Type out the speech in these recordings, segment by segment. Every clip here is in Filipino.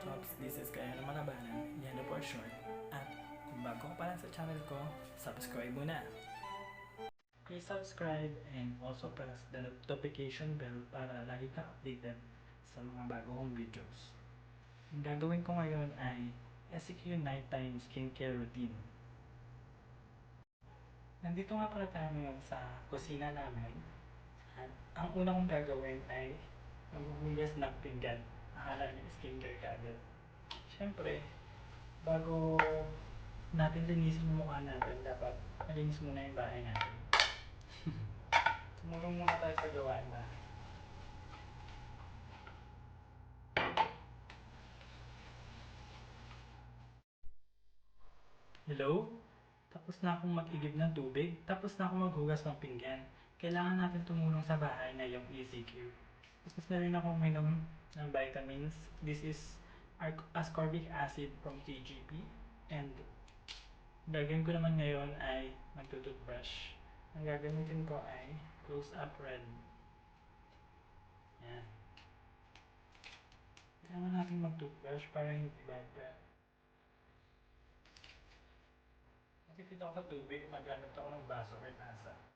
Trops, this is Kayano Malabanan, Yano for short. At kung bago pa lang sa channel ko, subscribe muna. Please subscribe and also press the notification bell para lagi ka updated sa mga bago kong videos. Ang gagawin ko ngayon ay SEQ Nighttime Skincare Routine. Nandito nga pala tayo ngayon sa kusina namin. At ang una kong gagawin ay maghuhugas ng pinggan. Akala niyo skincare ka agad. Siyempre, bago natin linisin yung mukha natin, dapat malinis muna yung bahay natin. Tumulong muna tayo sa gawain na. Hello? Tapos na akong mag-igib ng tubig, tapos na akong maghugas ng pinggan. Kailangan natin tumulong sa bahay na yung ECQ. Tapos na rin akong minom ng vitamins. This is ascorbic acid from TGP. And gagawin ko naman ngayon ay magtutoothbrush. Ang gagamitin ko ay Close Up Red. Yan. Kailangan natin mag-toothbrush para hindi bad breath. Nakikita ako sa tubig, magamit ako ng baso kay tasa.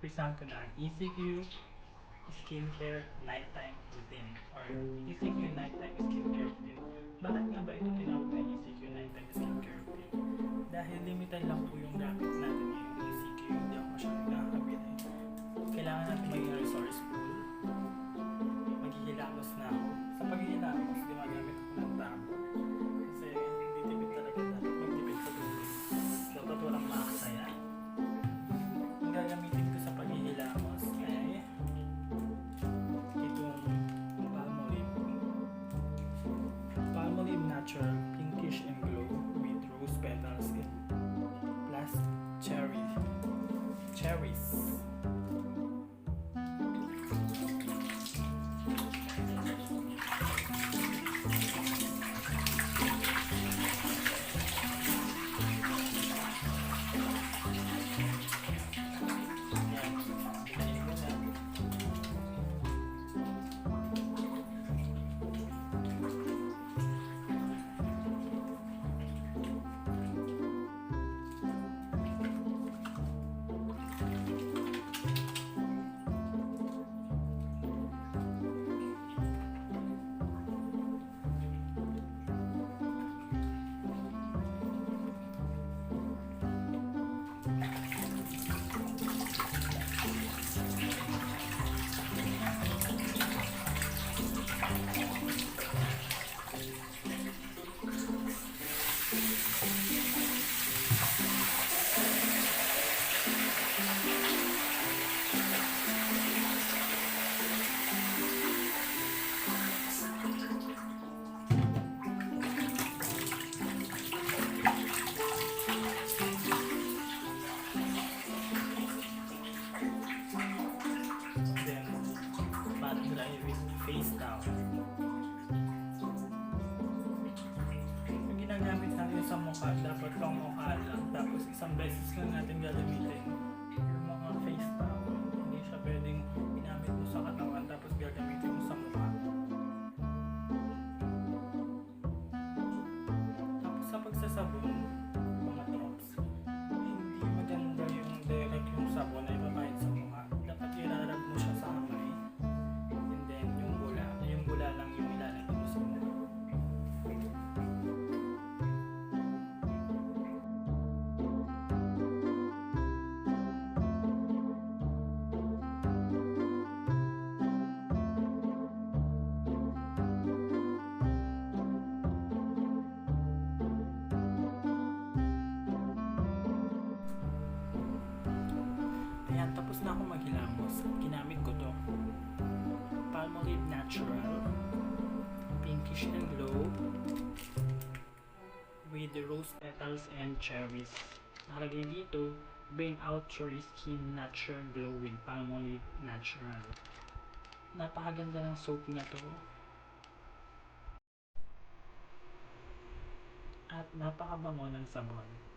Present ko na ang ECQ Skincare Nighttime Routine or ECQ Nighttime Skincare Routine. Bakit nga ba ito tinawag na ECQ Nighttime Skincare Routine? Dahil limited lang po yung gamit natin ngayong ECQ. Hindi ako masyadong nakakabili. Kailangan natin maging resourceful. Maghihilamos na ako. Sa paghihilamos, gumagamit ako ng tabo. dahil with face down. Yung ginagamit natin sa mukha, dapat pang mukha lang. Tapos isang beses lang natin gagamitin yung mga face down. Hindi siya pwedeng ginamit mo sa katawan tapos gagamitin mo sa mukha. Tapos sa pagsasabon, Ginamit ko to. Palmolive Natural. Pinkish and glow. With the rose petals and cherries. Nakalagay dito, bring out your skin natural glow with Palmolive Natural. Napakaganda ng soap na to. At napakabango ng sabon.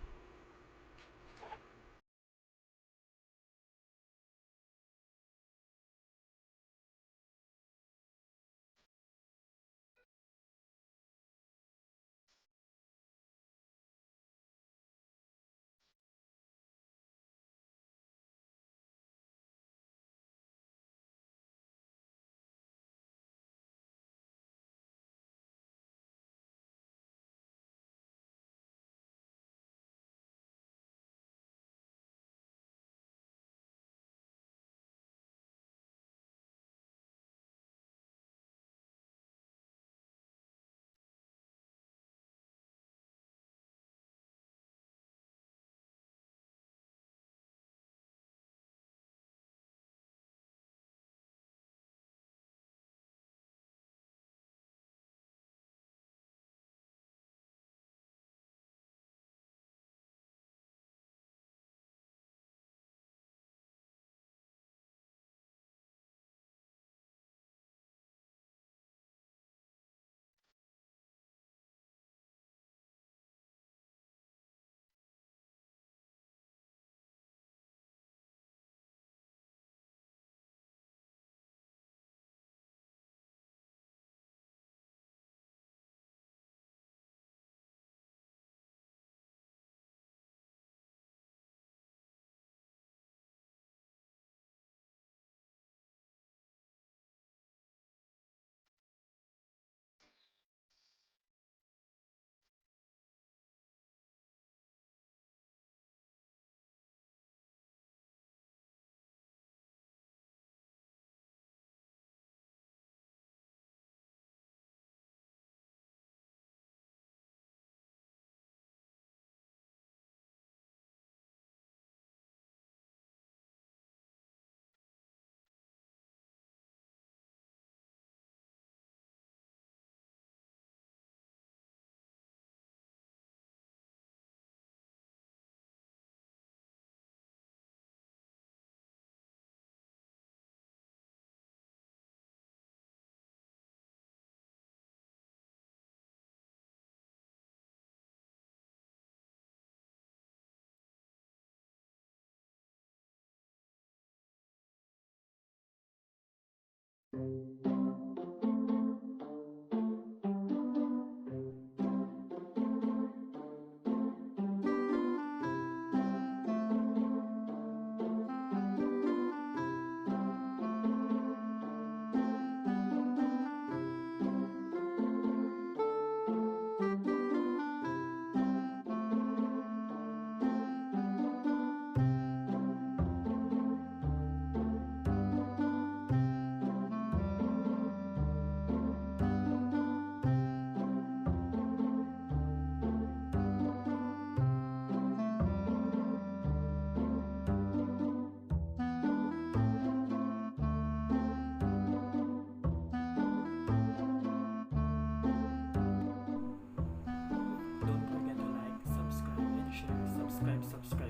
Subscribe, subscribe.